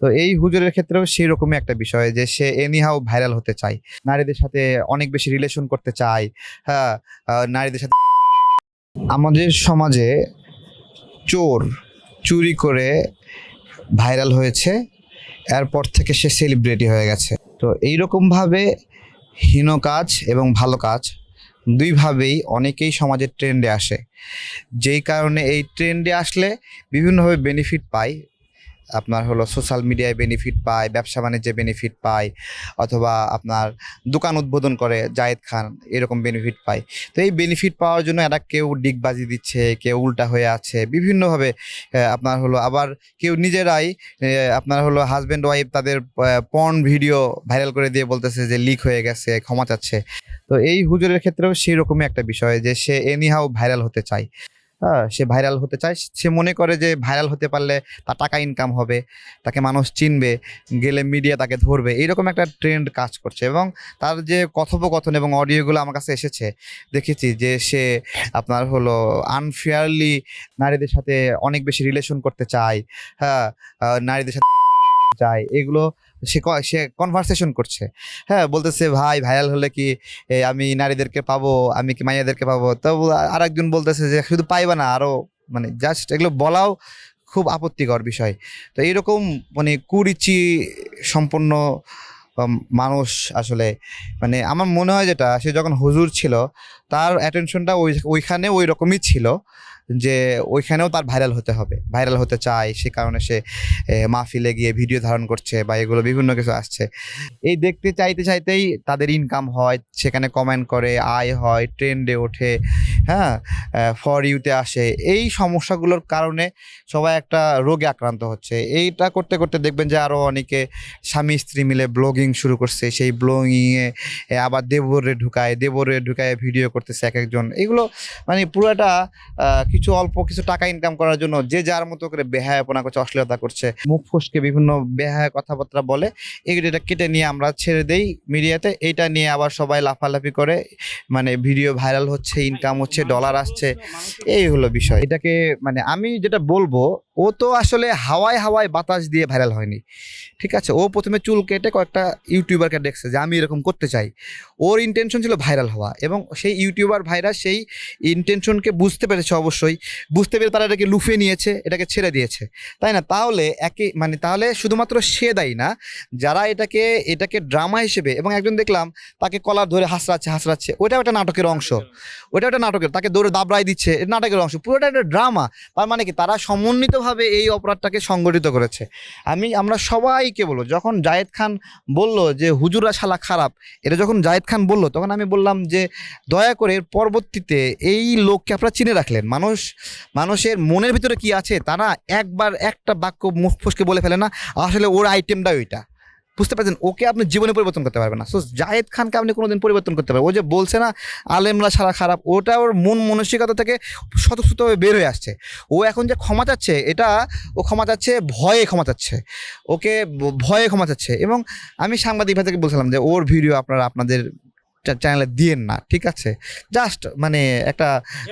তো এই হুজুরের ক্ষেত্রেও সেই রকমই একটা বিষয় যে সে এনিহাও ভাইরাল হতে চায়। নারীদের সাথে অনেক বেশি রিলেশন করতে চায় হ্যাঁ নারীদের সাথে আমাদের সমাজে চোর চুরি করে ভাইরাল হয়েছে, এরপর থেকে সে সেলিব্রিটি হয়ে গেছে। তো এইরকমভাবে হীন কাজ এবং ভালো কাজ দুইভাবেই অনেকেই সমাজের ট্রেন্ডে আসে। যেই কারণে এই ট্রেন্ডে আসলে বিভিন্নভাবে বেনিফিট পায় আপনার হলো সোশ্যাল মিডিয়ায় বেনিফিট পায়, ব্যবসা বাণিজ্যে বেনিফিট পায়, অথবা আপনার দোকান উদ্বোধন করে জায়েদ খান, এরকম বেনিফিট পায়। তো এই বেনিফিট পাওয়ার জন্য এরা কেউ ডিগবাজি দিচ্ছে, কেউ উল্টা হয়ে আছে, বিভিন্নভাবে আপনার হলো আবার কেউ নিজেরাই আপনার হলো হাজব্যান্ড ওয়াইফ তাদের পর্ন ভিডিও ভাইরাল করে দিয়ে বলতেছে যে লিক হয়ে গেছে, ক্ষমা চাচ্ছে। তো এই হুজুরের ক্ষেত্রেও সেই রকমই একটা বিষয় যে সে এনিহাও ভাইরাল হতে চায়। সে ভাইরাল হতে চায়। সে মনে করে যে ভাইরাল হতে পারলে তার টাকা ইনকাম হবে, তাকে মানুষ চিনবে, গেলে মিডিয়া তাকে ধরবে। এইরকম একটা ট্রেন্ড কাজ করছে এবং তার যে কথোপকথন এবং অডিওগুলো আমার কাছে এসেছে, দেখেছি যে সে আপনার হলো আনফেয়ারলি নারীদের সাথে অনেক বেশি রিলেশন করতে চায়। হ্যাঁ নারীদের সাথে চায় এগুলো সে সে কনভারসেশন করছে। হ্যাঁ বলতেছে, ভাই ভাইরাল হলে কি আমি নারীদেরকে পাবো? আমি কি মাইয়াদেরকে পাবো? তো আর একজন বলতেছে যে, শুধু পাইবা না আরও মানে জাস্ট এগুলো বলাও খুব আপত্তিকর বিষয়। তো এইরকম মানে কুরুচি সম্পন্ন মানুষ আসলে মানে আমার মনে হয় যেটা, সে যখন হুজুর ছিল, তার অ্যাটেনশনটা ওই, ওইখানে ওই রকমই ছিল। যে ওইখানেও তার ভাইরাল হতে হবে। ভাইরাল হতে চায়, সে কারণে সে মাহফিলে গিয়ে ভিডিও ধারণ করছে বা এগুলো বিভিন্ন কিছু আসছে। এই দেখতে চাইতে চাইতেই তাদের ইনকাম হয়, সেখানে কমেন্ট করে, আয় হয় ট্রেন্ডে ওঠে। হ্যাঁ ফর ইউতে আসে। এই সমস্যাগুলোর কারণে সবাই একটা রোগে আক্রান্ত হচ্ছে। এইটা করতে করতে দেখবেন যে আরও অনেকে স্বামী, স্ত্রী মিলে ব্লগিং শুরু করছে। সেই ব্লগিংয়ে আবার দেবরে ঢুকায় দেবরে ঢুকায় ভিডিও করতেছে এক একজন এগুলো মানে পুরোটা কিছু অল্প কিছু টাকা ইনকাম করার জন্য যে যার মতো করে বেহায়াপনা করছে, অশ্লীলতা করছে, মুখ ফসকে বিভিন্ন বেহায়া কথাবার্তা বলে এটা কেটে নিয়ে আমরা ছেড়ে দেই মিডিয়াতে এইটা নিয়ে আবার সবাই লাফালাফি করে। মানে ভিডিও ভাইরাল হচ্ছে ইনকাম হচ্ছে। ডলার আসছে এই হলো বিষয়। এটাকে মানে আমি যেটা বলব ও তো আসলে হাওয়ায় হাওয়ায় বাতাস দিয়ে ভাইরাল হয়নি। ঠিক আছে? ও প্রথমে চুল কেটে কয়েকটা ইউটিউবারকে দেখছে যে আমি এরকম করতে চাই। ওর ইন্টেনশন ছিল ভাইরাল হওয়া এবং সেই ইউটিউবার ভাইরাস সেই ইন্টেনশনকে বুঝতে পেরেছে অবশ্যই। বুঝতে পেরে তারা এটাকে লুফে নিয়েছে, এটাকে ছেড়ে দিয়েছে। তাই না? তাহলে একে মানে তাহলে শুধুমাত্র সে দায়ী না, যারা এটাকে এটাকে ড্রামা হিসেবে এবং একজন দেখলাম তাকে কলার ধরে হাসরাচ্ছে হাসরাচ্ছে। ওইটাও একটা নাটকের অংশ। ওইটা একটা নাটকের। তাকে দৌড়ে দাবড়াই দিচ্ছে। এটা নাটকের অংশ। পুরোটা একটা ড্রামা তার মানে কি? তারা সমন্বিতভাবে এই অপরাধটাকে সংগঠিত করেছে? আমি, আমরা সবাইকে বলব, যখন জায়েদ খান বলল যে হুজুরা শালা খারাপ এটা যখন জায়েদ খান বলল, তখন আমি বললাম যে, দয়া করে পরবর্তীতে এই লোককে আপনারা চিনে রাখলেন। মানুষ, মানুষের মনের ভিতরে কি আছে? তারা একবার একটা বাক্য মুখ ফসকে বলে ফেলে না, আসলে ওর আইটেমটা ওইটা। বুঝতে পারছেন? ওকে আপনি জীবনে পরিবর্তন করতে পারবেন না। সো জাহেদ খানকে আপনি কোনোদিন পরিবর্তন করতে পারবেন ও যে বলছে না, আলেমরা সারা খারাপ, ওটা ওর মন মানসিকতা থেকে স্বতঃস্ফূর্তভাবে বের হয়ে আসছে। ও এখন যে ক্ষমা চাচ্ছে, এটা ও ক্ষমা চাচ্ছে, ভয়ে ক্ষমা চাচ্ছে। ওকে ভয়ে ক্ষমা চাচ্ছে। এবং আমি সাংবাদিক ভাই থেকে বলছিলাম যে, ওর ভিডিও আপনারা, আপনাদের চ্যানেলে দিয়েন না, ঠিক আছে? জাস্ট মানে একটা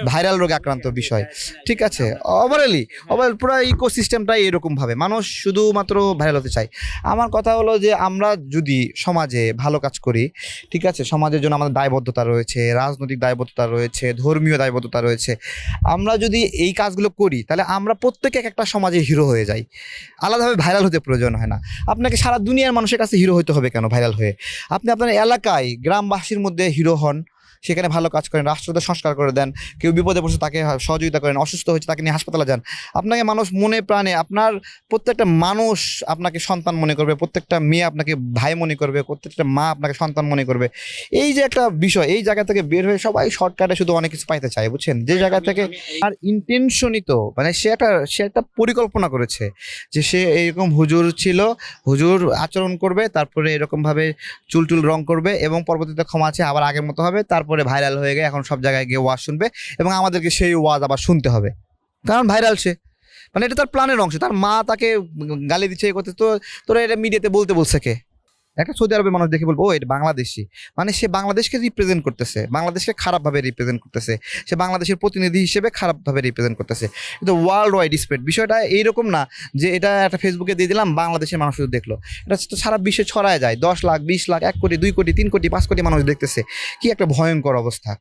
ভাইরাল রোগে আক্রান্ত বিষয়, ঠিক আছে? ওভারঅলি ওভারঅল পুরো ইকোসিস্টেমটাই এরকমভাবে মানুষ শুধুমাত্র ভাইরাল হতে চায়। আমার কথা হলো যে আমরা যদি সমাজে ভালো কাজ করি, ঠিক আছে? সমাজের জন্য আমাদের দায়বদ্ধতা রয়েছে, রাজনৈতিক দায়বদ্ধতা রয়েছে, ধর্মীয় দায়বদ্ধতা রয়েছে। আমরা যদি এই কাজগুলো করি, তাহলে আমরা প্রত্যেকে এক একটা সমাজে হিরো হয়ে যাই। আলাদাভাবে ভাইরাল হতে প্রয়োজন হয় না। আপনাকে সারা দুনিয়ার মানুষের কাছে হিরো হতে হবে কেন ভাইরাল হয়ে? আপনি আপনার এলাকায়, গ্রামবাসীর মধ্যে হিরো হন। সেখানে ভালো কাজ করেন রাষ্ট্রদের সংস্কার করে দেন কেউ বিপদে পড়ছে তাকে সহযোগিতা করেন অসুস্থ হয়েছে তাকে নিয়ে হাসপাতালে যান। আপনাকে মানুষ মনে প্রাণে আপনার প্রত্যেকটা মানুষ আপনাকে সন্তান মনে করবে প্রত্যেকটা মেয়ে আপনাকে ভাই মনে করবে প্রত্যেকটা মা আপনাকে সন্তান মনে করবে। এই যে একটা বিষয় এই জায়গা থেকে বের হয়ে সবাই শর্টকাটে শুধু অনেক কিছু পাইতে চায় বুঝছেন? যে জায়গা থেকে আর ইন্টেনশনই তো মানে সে একটা সে একটা পরিকল্পনা করেছে যে সে এরকম হুজুর ছিল হুজুর আচরণ করবে তারপরে এরকমভাবে চুল টুল রং করবে এবং পরবর্তীতে ক্ষমা আছে আবার আগের মতো হবে তারপরে ভাইরাল হয়ে গিয়ে এখন সব জায়গায় গিয়ে ওয়াজ শুনবে এবং আমাদেরকে সেই ওয়াজ আবার শুনতে হবে। কারণ ভাইরাল সে। মানে এটা তার প্ল্যানের অংশ, তার মা তাকে গালি দিচ্ছে এ করতে। তো তোরা এটা মিডিয়াতে বলতে বলছে কে? একটা সৌদি আরবের মানুষ দেখে বলব, ও, এটা বাংলাদেশি। মানে সে বাংলাদেশকে রিপ্রেজেন্ট করতেছে, বাংলাদেশকে খারাপভাবে রিপ্রেজেন্ট করতেছে। সে বাংলাদেশের প্রতিনিধি হিসেবে খারাপভাবে রিপ্রেজেন্ট করতেছে। কিন্তু ওয়ার্ল্ড ওয়াইড স্প্রেড বিষয়টা এইরকম না যে এটা একটা ফেসবুকে দিয়ে দিলাম, বাংলাদেশের মানুষ দেখল। এটা তো সারা বিশ্বে ছড়ায় যায়, দশ লাখ, বিশ লাখ, এক কোটি, দুই কোটি, তিন কোটি, পাঁচ কোটি মানুষ দেখতেছে। কি একটা ভয়ঙ্কর অবস্থা।